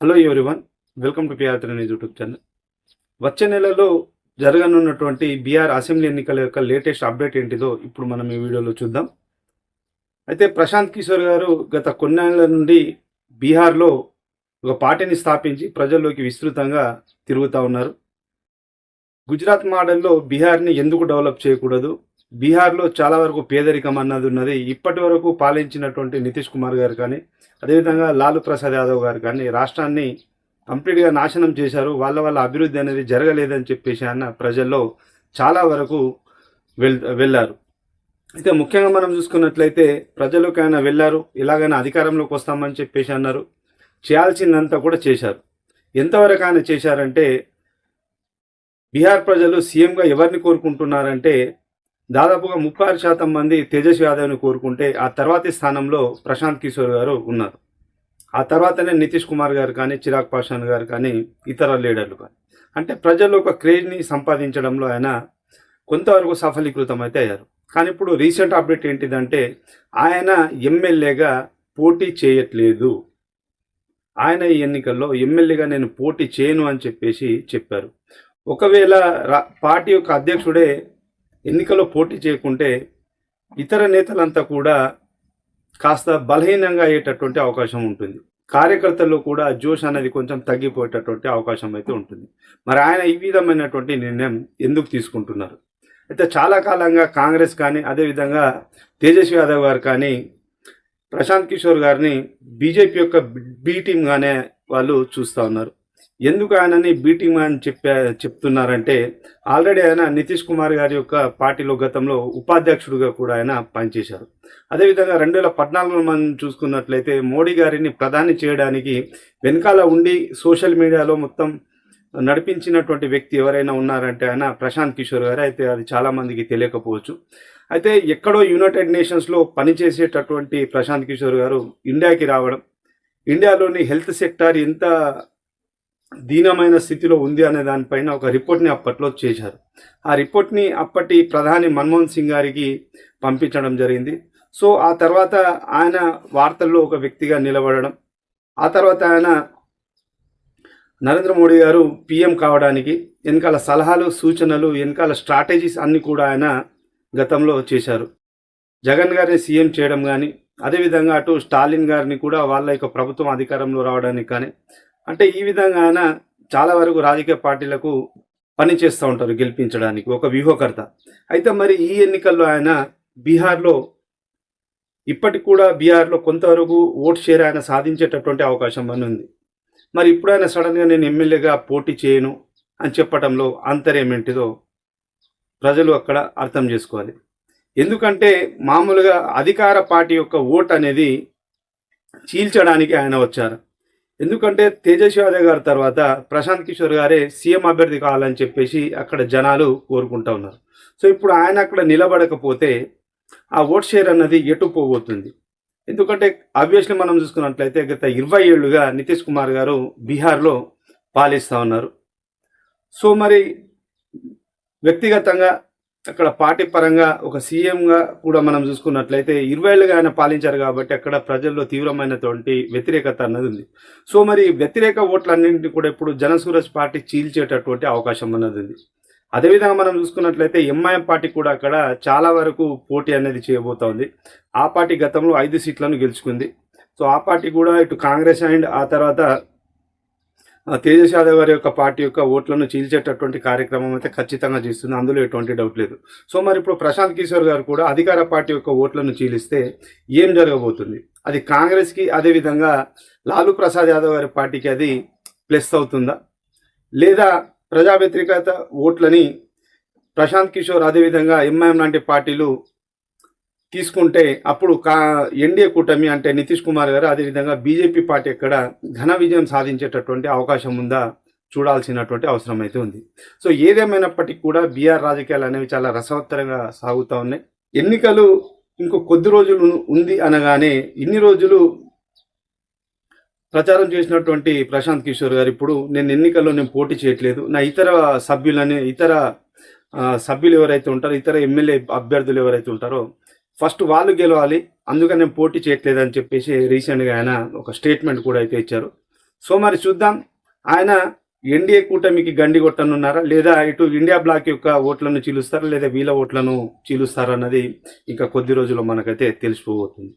Hello everyone welcome to P R three news YouTube channel వచ్చే నెలలో జరగనున్నటువంటి BR assembly ఎన్నికల యొక్క లేటెస్ట్ అప్డేట్ ఏంటిదో ఇప్పుడు మనం ఈ వీడియోలో చూద్దాం. అయితే ప్రశాంత్ కిషోర్ గారు గత కొన్నేళ్ళ నుండి బీహార్లో ఒక పార్టీని స్థాపించి ప్రజల్లోకి విస్తృతంగా తిరుగుతూ ఉన్నారు. గుజరాత్ మోడల్లో బీహార్ని ఎందుకు డెవలప్ చేయకూడదు? బీహార్లో చాలా వరకు పేదరికం అన్నది ఉన్నది. ఇప్పటి వరకు పాలించినటువంటి నితీష్ కుమార్ గారు కానీ అదేవిధంగా లాలు ప్రసాద్ యాదవ్ గారు కానీ రాష్ట్రాన్ని కంప్లీట్గా నాశనం చేశారు. వాళ్ళ వల్ల అభివృద్ధి అనేది జరగలేదని చెప్పేసి అన్న ప్రజల్లో చాలా వరకు వెల్ వెళ్ళారు అయితే ముఖ్యంగా మనం చూసుకున్నట్లయితే ప్రజలకు ఆయన వెళ్ళారు ఇలాగైనా అధికారంలోకి వస్తామని చెప్పేసి అన్నారు. చేయాల్సిందంతా కూడా చేశారు. ఎంతవరకు ఆయన చేశారంటే బీహార్ ప్రజలు సీఎంగా ఎవరిని కోరుకుంటున్నారంటే దాదాపుగా ముప్పై ఆరు శాతం మంది తేజస్వి యాదవ్ని కోరుకుంటే ఆ తర్వాతి స్థానంలో ప్రశాంత్ కిషోర్ గారు ఉన్నారు. ఆ తర్వాతనే నితీష్ కుమార్ గారు కానీ చిరాగ్ పాషాన్ గారు కానీ ఇతర లీడర్లు కానీ. అంటే ప్రజల్లో ఒక క్రేజ్ని సంపాదించడంలో ఆయన కొంతవరకు సఫలీకృతం అయితే అయ్యారు. కానీ ఇప్పుడు రీసెంట్ అప్డేట్ ఏంటిదంటే ఆయన ఎమ్మెల్యేగా పోటీ చేయట్లేదు. ఆయన ఈ ఎన్నికల్లో ఎమ్మెల్యేగా నేను పోటీ చేయను అని చెప్పేసి చెప్పారు. ఒకవేళ పార్టీ యొక్క అధ్యక్షుడే ఎన్నికల్లో పోటీ చేయకుంటే ఇతర నేతలంతా కూడా కాస్త బలహీనంగా అయ్యేటటువంటి అవకాశం ఉంటుంది కార్యకర్తల్లో కూడా జోష్ అనేది కొంచెం తగ్గిపోయేటటువంటి అవకాశం అయితే ఉంటుంది మరి ఆయన ఈ విధమైనటువంటి నిర్ణయం ఎందుకు తీసుకుంటున్నారు అయితే చాలా కాలంగా కాంగ్రెస్ కానీ అదేవిధంగా తేజస్వి యాదవ్ గారు కానీ ప్రశాంత్ కిషోర్ గారిని బీజేపీ యొక్క బీ టీమ్గానే వాళ్ళు చూస్తూ ఉన్నారు ఎందుకు ఆయనని బీటింగ్ అని చెప్పా చెప్తున్నారంటే ఆల్రెడీ ఆయన నితీష్ కుమార్ గారి యొక్క పార్టీలో గతంలో ఉపాధ్యక్షుడిగా కూడా ఆయన పనిచేశారు. అదేవిధంగా రెండు వేల పద్నాలుగులో మనం చూసుకున్నట్లయితే మోడీ గారిని ప్రధాని చేయడానికి వెనకాల ఉండి సోషల్ మీడియాలో మొత్తం నడిపించినటువంటి వ్యక్తి ఎవరైనా ఉన్నారంటే ఆయన ప్రశాంత్ కిషోర్ గారు. అయితే అది చాలామందికి తెలియకపోవచ్చు. అయితే ఎక్కడో యునైటెడ్ నేషన్స్లో పనిచేసేటటువంటి ప్రశాంత్ కిషోర్ గారు ఇండియాకి రావడం ఇండియాలోని హెల్త్ సెక్టార్ ఎంత దీనమైన స్థితిలో ఉంది అనే దానిపైన ఒక రిపోర్ట్ని అప్పట్లో చేశారు. ఆ రిపోర్ట్ని అప్పటి ప్రధాని మన్మోహన్ సింగ్ గారికి పంపించడం జరిగింది. సో ఆ తర్వాత ఆయన వార్తల్లో ఒక వ్యక్తిగా నిలబడడం ఆ తర్వాత ఆయన నరేంద్ర మోడీ గారు పిఎం కావడానికి వెనకాల సలహాలు సూచనలు వెనకాల స్ట్రాటజీస్ అన్నీ కూడా ఆయన గతంలో చేశారు. జగన్ గారిని సీఎం చేయడం కానీ అదేవిధంగా అటు స్టాలిన్ గారిని కూడా వాళ్ళ యొక్క ప్రభుత్వం అధికారంలో రావడానికి కానీ అంటే ఈ విధంగా ఆయన చాలా వరకు రాజకీయ పార్టీలకు పనిచేస్తూ ఉంటారు గెలిపించడానికి ఒక వ్యూహకర్త. అయితే మరి ఈ ఎన్నికల్లో ఆయన బీహార్లో ఇప్పటికి కూడా బీహార్లో కొంతవరకు ఓట్ షేర్ ఆయన సాధించేటటువంటి అవకాశం అని ఉంది. మరి ఇప్పుడు ఆయన సడన్గా నేను ఎమ్మెల్యేగా పోటీ చేయను అని చెప్పటంలో అంతర్యం ఏంటిదో ప్రజలు అక్కడ అర్థం చేసుకోవాలి. ఎందుకంటే మామూలుగా అధికార పార్టీ యొక్క ఓట్ అనేది చీల్చడానికి ఆయన వచ్చారు. ఎందుకంటే తేజస్వి యాదవ్ గారి తర్వాత ప్రశాంత్ కిషోర్ గారే సీఎం అభ్యర్థి కావాలని చెప్పేసి అక్కడ జనాలు కోరుకుంటా ఉన్నారు. సో ఇప్పుడు ఆయన అక్కడ నిలబడకపోతే ఆ ఓట్ షేర్ అన్నది ఎటు పోబోతుంది ఎందుకంటే ఆబ్వియస్లీ మనం చూసుకున్నట్లయితే గత ఇరవై ఏళ్ళుగా నితీష్ కుమార్ గారు బీహార్లో పాలిస్తూ ఉన్నారు. సో మరి వ్యక్తిగతంగా అక్కడ పార్టీ పరంగా ఒక సీఎంగా కూడా మనం చూసుకున్నట్లయితే ఇరవై ఏళ్ళుగా ఆయన పాలించారు కాబట్టి అక్కడ ప్రజల్లో తీవ్రమైనటువంటి వ్యతిరేకత అన్నది ఉంది. సో మరి వ్యతిరేక ఓట్లన్నింటినీ కూడా ఇప్పుడు జనసూరజ్ పార్టీ చీల్చేటటువంటి అవకాశం అన్నది ఉంది. అదేవిధంగా మనం చూసుకున్నట్లయితే ఎంఐఎం పార్టీ కూడా అక్కడ చాలా వరకు పోటీ అనేది చేయబోతోంది. ఆ పార్టీ గతంలో ఐదు సీట్లను గెలుచుకుంది. సో ఆ పార్టీ కూడా ఇటు కాంగ్రెస్ అండ్ ఆ తర్వాత తేజస్ యాదవ్ గారి యొక్క పార్టీ యొక్క ఓట్లను చీల్చేటటువంటి కార్యక్రమం అయితే ఖచ్చితంగా చేస్తుంది. అందులో ఎటువంటి డౌట్ లేదు. సో మరి ఇప్పుడు ప్రశాంత్ కిషోర్ గారు కూడా అధికార పార్టీ యొక్క ఓట్లను చీలిస్తే ఏం జరగబోతుంది? అది కాంగ్రెస్కి అదేవిధంగా లాలూ ప్రసాద్ యాదవ్ గారి పార్టీకి అది ప్లస్ అవుతుందా? లేదా ప్రజా వ్యతిరేకత ఓట్లని ప్రశాంత్ కిషోర్ అదేవిధంగా ఎంఐఎం లాంటి పార్టీలు తీసుకుంటే అప్పుడు కా ఎన్డీఏ కూటమి అంటే నితీష్ కుమార్ గారు అదేవిధంగా బీజేపీ పార్టీ ఎక్కడ ఘన విజయం సాధించేటటువంటి అవకాశం ఉందా చూడాల్సినటువంటి అవసరం అయితే ఉంది. సో ఏదేమైనప్పటికీ కూడా బీఆర్ రాజకీయాలు అనేవి చాలా రసవత్తరంగా సాగుతూ ఉన్నాయి. ఎన్నికలు ఇంకో కొద్ది రోజులు ఉంది అనగానే ఇన్ని రోజులు ప్రచారం చేసినటువంటి ప్రశాంత్ కిషోర్ గారు ఇప్పుడు నేను ఎన్నికల్లో నేను పోటీ చేయట్లేదు. నా ఇతర సభ్యులని ఇతర సభ్యులు ఎవరైతే ఉంటారో ఇతర ఎమ్మెల్యే అభ్యర్థులు ఎవరైతే ఉంటారో ఫస్ట్ వాళ్ళు గెలవాలి అందుకని నేను పోటీ చేయట్లేదు అని చెప్పేసి రీసెంట్గా ఆయన ఒక స్టేట్మెంట్ కూడా అయితే ఇచ్చారు. సో మరి చూద్దాం ఆయన ఎన్డీఏ కూటమికి గండి కొట్టనున్నారా లేదా ఇటు ఇండియా బ్లాక్ యొక్క ఓట్లను చీలుస్తారా లేదా వీళ్ళ ఓట్లను చీలుస్తారా అన్నది ఇంకా కొద్ది రోజుల్లో మనకైతే తెలిసిపోతుంది